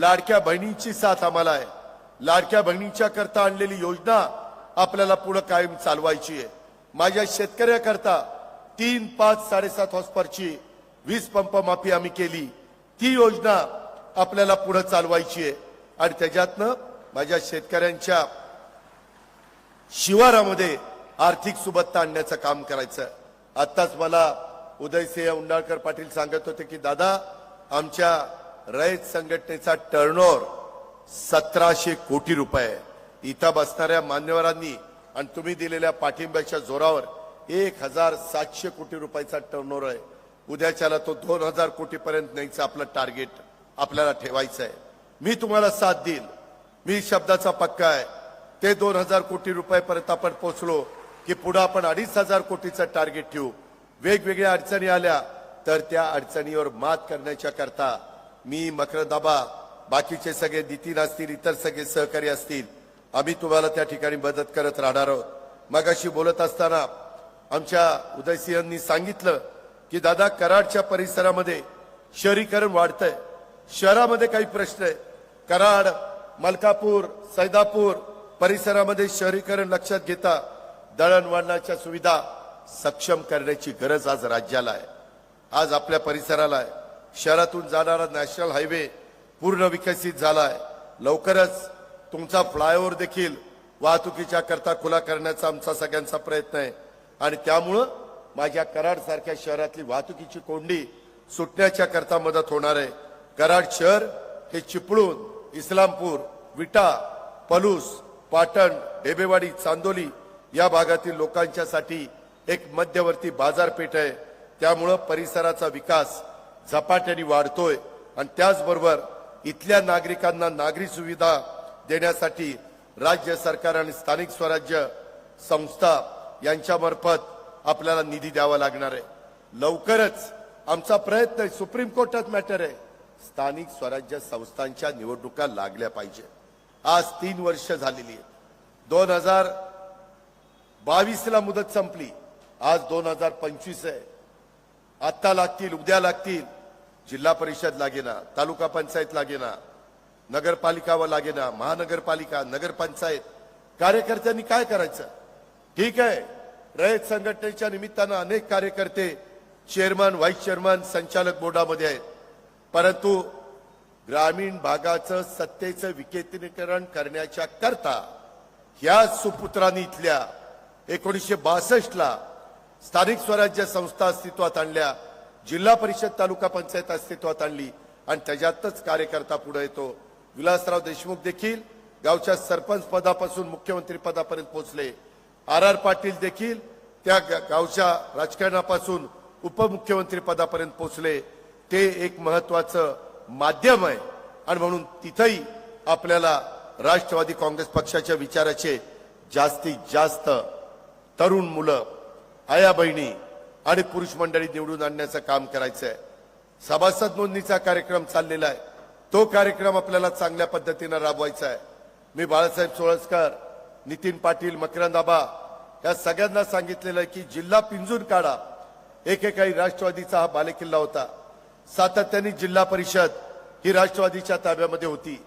लाडक्या बहिणीची साथ आम्हाला आहे. लाडक्या बहिणीच्या करता आणलेली योजना आपल्याला पुढे कायम चालवायची आहे. माझ्या शेतकऱ्याकरता तीन पाच साडेसात हॉस्परची वीज पंप माफी आम्ही केली. ती योजना आपल्याला पुढे चालवायची आहे. आणि त्याच्यातनं माझ्या शेतकऱ्यांच्या शिवारामध्ये आर्थिक सुबत्ता आणण्याचं काम करायचं आत्ताच मला उदयसिंह उंडाळकर पाटील सांगत होते की दादा आमच्या रयत संघटनेचा टर्नओव्हर सतराशे कोटी रुपये. आहे. इथं बसणाऱ्या मान्यवरांनी आणि तुम्ही दिलेल्या पाठिंब्याच्या जोरावर एक हजार सातशे कोटी रुपयाचा टर्नओव्हर आहे. उद्याच्याला तो दोन हजार कोटी पर्यंत न्यायचं आपलं टार्गेट आपल्याला ठेवायचं आहे. मी तुम्हाला साथ देईल मी शब्दाचा पक्का आहे. ते दोन हजार कोटी रुपयापर्यंत आपण पोहोचलो की पुढे आपण अडीच हजार कोटीचं टार्गेट ठेवू. वेगवेगळ्या अडचणी आल्या तर त्या अडचणीवर मात करण्याच्या करता मी मकरदाबा बाकीचे सगळे नितीन असतील इतर सगळे सहकारी असतील आम्ही तुम्हाला त्या ठिकाणी मदत करत राहणार आहोत. मगाशी बोलत असताना आमच्या उदयसिंहांनी सांगितलं की दादा कराडच्या परिसरामध्ये शहरीकरण वाढतंय. शहरामध्ये काही प्रश्न आहे. कराड मलकापूर सैदापूर परिसरामध्ये शहरीकरण लक्षात घेता दळणवळणाच्या सुविधा सक्षम करण्याची गरज आज राज्याला आहे. आज आपल्या परिसराला आहे. शहरातून जाणारा नॅशनल हायवे पूर्ण विकसित झाला आहे लवकरच तुमचा फ्लायओव्हर देखील वाहतुकीच्या करता खुला करण्याचा आमचा सगळ्यांचा प्रयत्न आहे. आणि त्यामुळं माझ्या कराड सारख्या शहरातली वाहतुकीची कोंडी सुटण्याच्या करता मदत होणार आहे. कराड शहर हे चिपळूण इस्लामपूर विटा पलूस पाटण ढेबेवाडी चांदोली या भागातील लोकांच्यासाठी एक मध्यवर्ती बाजारपेठ आहे. त्यामुळं परिसराचा विकास झपाट्याने वाढतोय. आणि त्याचबरोबर इथल्या नागरिकांना नागरी सुविधा देण्यासाठी राज्य सरकार आणि स्थानिक स्वराज्य संस्था यांच्यामार्फत आपल्याला निधी द्यावा लागणार आहे. लवकरच आमचा प्रयत्न आहे सुप्रीम कोर्टात मॅटर आहे. स्थानिक स्वराज्य संस्थांच्या निवडणुका लागल्या पाहिजे. आज तीन वर्ष झालेली आहेत. दोन हजार बावीसला मुदत संपली. आज दोन हजार पंचवीस आहे. आत्ता लागतील उद्या लागतील. जिल्हा परिषद लागेना तालुका पंचायत लागेना नगरपालिका व लागेना महानगरपालिका नगरपंचायत कार्यकर्त्यांनी काय करायचं? ठीक आहे रयत संघटनेच्या निमित्तानं अनेक कार्यकर्ते चेअरमन व्हाईस चेअरमन संचालक बोर्डामध्ये आहेत. परंतु ग्रामीण भागाचं सत्तेचं विकेंद्रीकरण करण्याच्या करता ह्या सुपुत्रांनी इथल्या एकोणीसशे बासष्टला स्थानिक स्वराज्य संस्था अस्तित्वात आणल्या. जिल्हा परिषद तालुका पंचायत अस्तित्वात आणली आणि त्याच्यातच कार्यकर्ता पुढे येतो. विलासराव देशमुख देखील गावच्या सरपंच पदापासून मुख्यमंत्री पदापर्यंत पोहोचले. आर आर पाटील देखील त्या गावच्या राजकारणापासून उपमुख्यमंत्री पदापर्यंत पोहोचले. ते एक महत्वाचं माध्यम आहे आणि म्हणून तिथंही आपल्याला राष्ट्रवादी काँग्रेस पक्षाच्या विचाराचे जास्तीत जास्त तरुण मुलं आया बहिणी आणि पुरुष मंडळी निवडून आणण्याचं काम करायचं आहे सभासद नोंदणीचा कार्यक्रम चाललेला आहे. तो कार्यक्रम आपल्याला चांगल्या पद्धतीनं राबवायचा आहे. मी बाळासाहेब सोळसकर नितीन पाटील मकरंदाबा या सगळ्यांना सांगितलेलं आहे की जिल्हा पिंजून काढा. एकेकाळी राष्ट्रवादीचा हा बालेकिल्ला होता. सातत्याने जिल्हा परिषद ही राष्ट्रवादीच्या ताब्यामध्ये होती.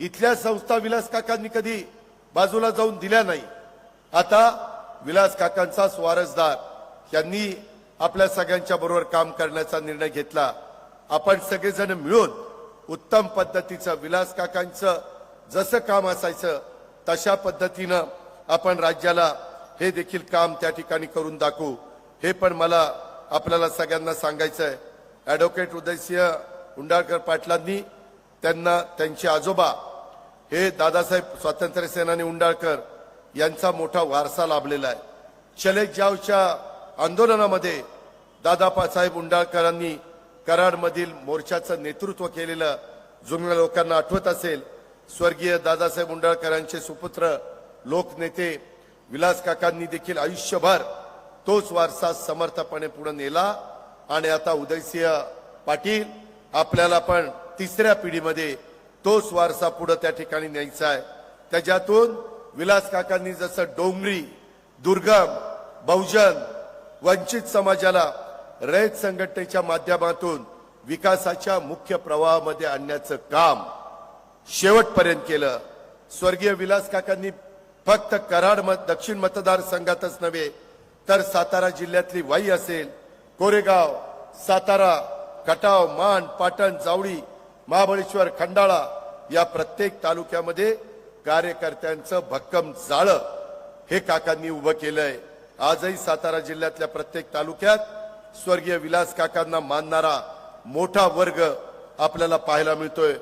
इथल्या संस्था विलास काकांनी कधी बाजूला जाऊन दिल्या नाही. आता विलास काकांचा स्वारसदार यांनी आपल्या सगळ्यांच्या बरोबर काम करण्याचा निर्णय घेतला. आपण सगळेजण मिळून उत्तम पद्धतीचं विलास काकांचं जसं काम असायचं तशा पद्धतीनं आपण राज्याला हे देखील काम त्या ठिकाणी करून दाखवू. हे पण मला आपल्याला सगळ्यांना सांगायचं आहे ॲडव्होकेट उदयसिंह उंडाळकर पाटलांनी त्यांना त्यांचे आजोबा हे दादासाहेब स्वातंत्र्य सेनानी उंडाळकर यांचा मोठा वारसा लाभलेला आहे. चले जावच्या आंदोलनामध्ये दादासाहेब उंडाळकरांनी कराडमधील मोर्चाचं नेतृत्व केलेलं जुन्या लोकांना आठवत असेल स्वर्गीय दादासाहेब उंडाळकरांचे सुपुत्र लोकनेते विलास काकांनी देखील आयुष्यभर तोच वारसा समर्थपणे पुढे नेला. आणि आता उदयसिंह पाटील आपल्याला पण तिसऱ्या पिढीमध्ये तोच वारसा पुढे त्या ठिकाणी न्यायचा आहे. त्याच्यातून विलास काकांनी जसं डोंगरी दुर्गम बहुजन वंचित समाजाला रयत संघटनेच्या माध्यमातून विकासाच्या मुख्य प्रवाहामध्ये आणण्याचं काम शेवटपर्यंत केलं. स्वर्गीय विलास काकांनी फक्त कराड मत दक्षिण मतदारसंघातच नव्हे तर सातारा जिल्ह्यातली वाई असेल कोरेगाव सातारा खटाव मान पाटण जावळी महाबळेश्वर खंडाळा या प्रत्येक तालुक्यामध्ये कार्यकर्त्यांचं भक्कम जाळं हे काकांनी उभं केलंय. आजही सातारा जिल्ह्यातल्या प्रत्येक तालुक्यात स्वर्गीय विलास काकांना मानणारा मोठा वर्ग आपल्याला पाहायला मिळतोय.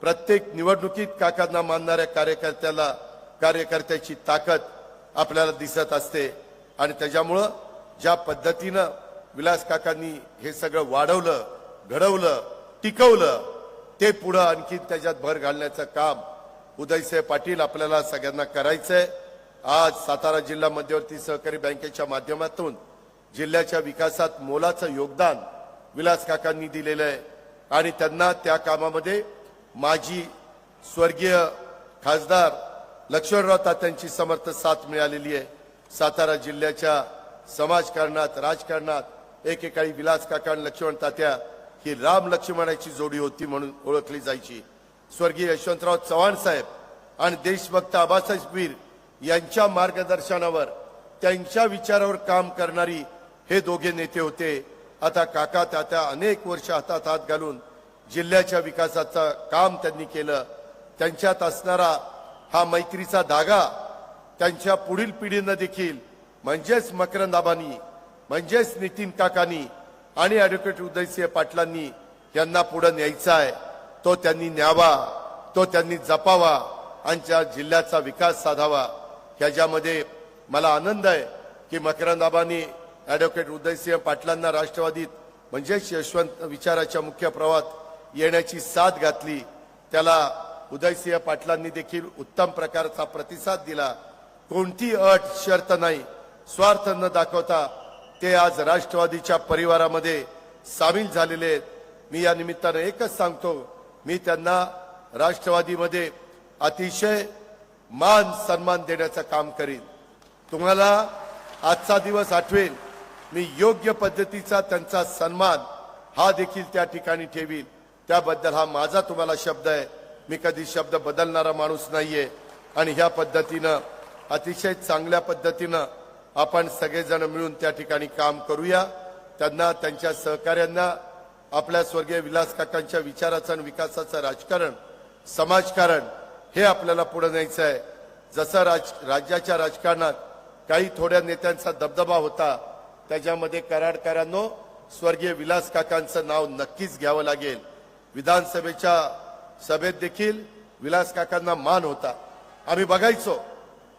प्रत्येक निवडणुकीत काकांना मानणाऱ्या कार्यकर्त्याला कार्यकर्त्याची ताकद आपल्याला दिसत असते. आणि त्याच्यामुळं ज्या पद्धतीनं विलास काकांनी हे सगळं वाढवलं घडवलं टिकवलं ते पुढं आणखी त्याच्यात भर घालण्याचं काम उदयसाहेब पाटील आपल्याला सगळ्यांना करायचंय. आज सातारा जिल्हा मध्यवर्ती सहकारी बँकेच्या माध्यमातून जिल्ह्याच्या विकासात मोलाचं योगदान विलास काकांनी दिलेलं आहे. आणि त्यांना त्या कामामध्ये माजी स्वर्गीय खासदार लक्ष्मणराव तात्यांची समर्थ साथ मिळालेली आहे. सातारा जिल्ह्याच्या समाजकारणात राजकारणात एकेकाळी विलास काका आणि लक्ष्मण तात्या ही राम लक्ष्मणाची जोडी होती म्हणून ओळखली जायची. स्वर्गीय यशवंतराव चव्हाण साहेब आणि देशभक्त आबासाहेब वीर यांच्या मार्गदर्शनावर त्यांच्या विचारावर काम करणारी हे दोघे नेते होते. आता काका तात्या अनेक वर्ष हातात हात घालून जिल्ह्याच्या विकासाचं काम त्यांनी केलं. त्यांच्यात असणारा हा मैत्रीचा धागा त्यांच्या पुढील पिढीनं देखील म्हणजेच मकरंदाबानी म्हणजेच नितीन काकानी आणि ॲडव्होकेट उदयसिंह पाटलांनी यांना पुढे न्यायचा आहे. तो त्यांनी न्यावा तो त्यांनी जपावा आणि त्या जिल्ह्याचा विकास साधावा. ह्याच्यामध्ये मला आनंद आहे की मकरंदाबानी ॲडव्होकेट उदयसिंह पाटलांना राष्ट्रवादीत म्हणजेच यशवंत विचाराच्या मुख्य प्रवाहात येण्याची साथ घातली. त्याला उदयसिंह पाटलांनी देखील उत्तम प्रकारचा प्रतिसाद दिला. कोणती अट शर्त नाही. स्वार्थ न दाखवता ते आज राष्ट्रवादीच्या परिवारामध्ये सामील झालेले आहेत. मी या निमित्तानं एकच सांगतो मी त्यांना राष्ट्रवादीमध्ये अतिशय मान सन्मान देण्याचं काम करीन. तुम्हाला आजचा दिवस आठवेल. मी योग्य पद्धतीचा त्यांचा सन्मान हा देखील त्या ठिकाणी ठेवील त्याबद्दल हा माझा तुम्हाला शब्द आहे. मी कधी शब्द बदलणारा माणूस नाहीये. आणि ह्या पद्धतीनं अतिशय चांगल्या पद्धतीनं आपण सगळेजण मिळून त्या ठिकाणी काम करूया. त्यांना त्यांच्या सहकाऱ्यांना आपल्या स्वर्गीय विलास काकांच्या विचाराचं आणि विकासाचं राजकारण समाजकारण हे आपल्याला पुढे न्यायचं आहे. जसं राज राज्याच्या राजकारणात काही थोड्या नेत्यांचा दबदबा होता त्याच्यामध्ये कराडकरांनो स्वर्गीय विलास काकांचं नाव नक्कीच घ्यावं लागेल. विधानसभेच्या सभेत देखील विलास काकांना मान होता. आम्ही बघायचो.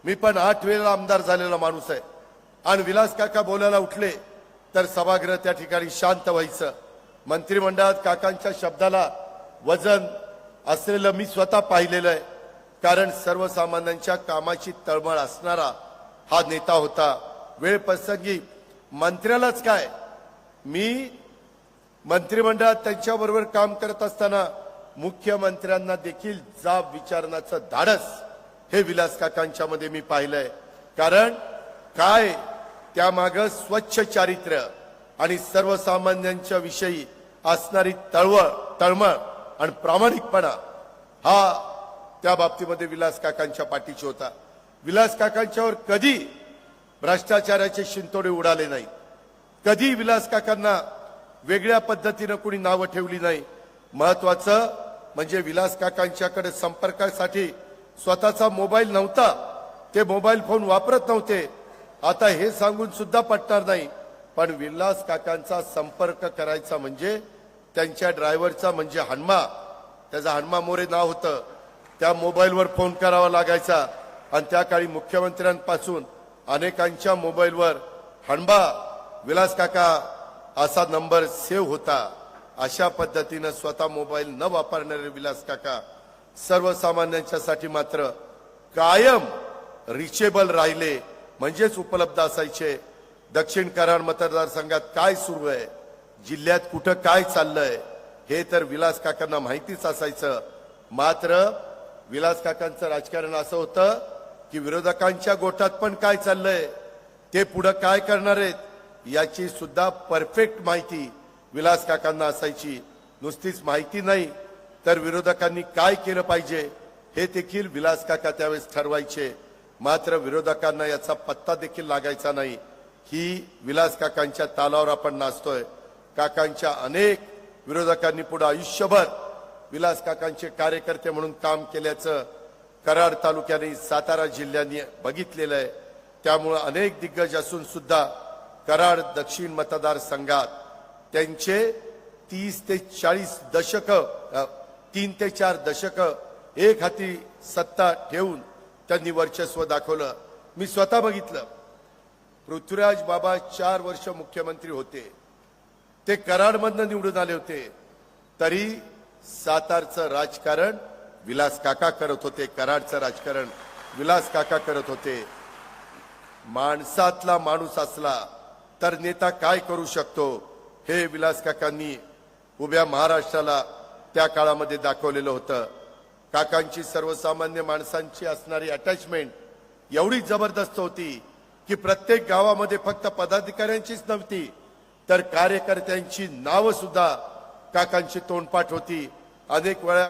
मी पण आठ वेळेला आमदार झालेला माणूस आहे. आणि विलास काका बोलायला उठले तर सभागृह त्या ठिकाणी शांत व्हायचं. मंत्रिमंडळात काकांच्या शब्दाला वजन असलेलं मी स्वतः पाहिलेलं आहे. कारण सर्वसामान्यांच्या कामाची तळमळ असणारा हा नेता होता. वेळ प्रसंगी मंत्र्यालाच काय? मी मंत्रिमंडळात त्यांच्याबरोबर काम करत असताना मुख्यमंत्र्यांना देखील जाब विचारण्याचं धाडस हे विलास काकांच्या मध्ये मी पाहिलंय. कारण काय? त्यामाग स्वच्छ चारित्र्य आणि सर्वसामान्यांच्या विषयी असणारी तळवळ तळमळ आणि प्रामाणिकपणा हा त्या बाबतीमध्ये विलास काकांच्या पाठीशी होता. विलास काकांच्यावर कधी भ्रष्टाचाराचे शिंतोडे उडाले नाही. कधी विलास काकांना वेगळ्या पद्धतीनं कुणी नावं ठेवली नाही. महत्वाचं म्हणजे विलास काकांच्याकडे संपर्कासाठी स्वतःचा मोबाईल नव्हता. ते मोबाईल फोन वापरत नव्हते. आता हे सांगून सुद्धा पटणार नाही. पण विलास काकांचा संपर्क करायचा म्हणजे त्यांच्या ड्रायव्हरचा म्हणजे हनुमा. त्याचा हनुमा मोरे नाव होतं. त्या मोबाईलवर फोन करावा लागायचा. आणि त्या काळी मुख्यमंत्र्यांपासून अनेकांच्या मोबाईलवर हणबा विलास काका असा नंबर सेव्ह होता. अशा पद्धतीनं स्वतः मोबाईल न वापरणारे विलास काका सर्वसामान्यांच्यासाठी मात्र कायम रिचेबल राहिले. म्हणजेच उपलब्ध असायचे. दक्षिण कराड मतदारसंघात काय सुरू आहे? जिल्ह्यात कुठं काय चाललंय? हे तर विलास काकांना माहितीच असायचं. मात्र विलास काकांचं राजकारण असं होतं की विरोधकांच्या गोटात पण काय चाललंय ते पुढं काय करणार आहेत याची सुद्धा परफेक्ट माहिती विलास काकांना असायची. नुसतीच माहिती नाही तर विरोधकांनी काय केलं पाहिजे हे देखील विलास काका त्यावेळेस ठरवायचे. मात्र विरोधकांना याचा पत्ता देखील लागायचा नाही. ही विलास काकांच्या तालावर आपण नाचतोय. काकांच्या अनेक विरोधकांनी पुढे आयुष्यभर विलास काकांचे कार्यकर्ते म्हणून काम केल्याचं कराड तालुक्याने सातारा जिल्ह्याने बघितलेलं आहे. त्यामुळं अनेक दिग्गज असून सुद्धा कराड दक्षिण मतदारसंघात त्यांचे तीस ते चाळीस दशक तीन ते चार दशक एक हाती सत्ता ठेवून त्यांनी वर्चस्व दाखवलं. मी स्वतः बघितलं. पृथ्वीराज बाबा चार वर्ष मुख्यमंत्री होते. ते कराडमधनं निवडून आले होते. तरी सातारचं राजकारण विलास काका करत होते कराडचं राजकारण. विलास काका करत होते. माणसातला माणूस असला तर नेता काय करू शकतो? हे विलास काकांनी उभ्या महाराष्ट्राला त्या काळामध्ये दाखवलेलं होतं. काकांची सर्वसामान्य माणसांची असणारी अटॅचमेंट एवढी जबरदस्त होती की प्रत्येक गावामध्ये फक्त पदाधिकाऱ्यांचीच नव्हती तर कार्यकर्त्यांची नावं सुद्धा काकांची तोंडपाठ होती. अनेक वेळा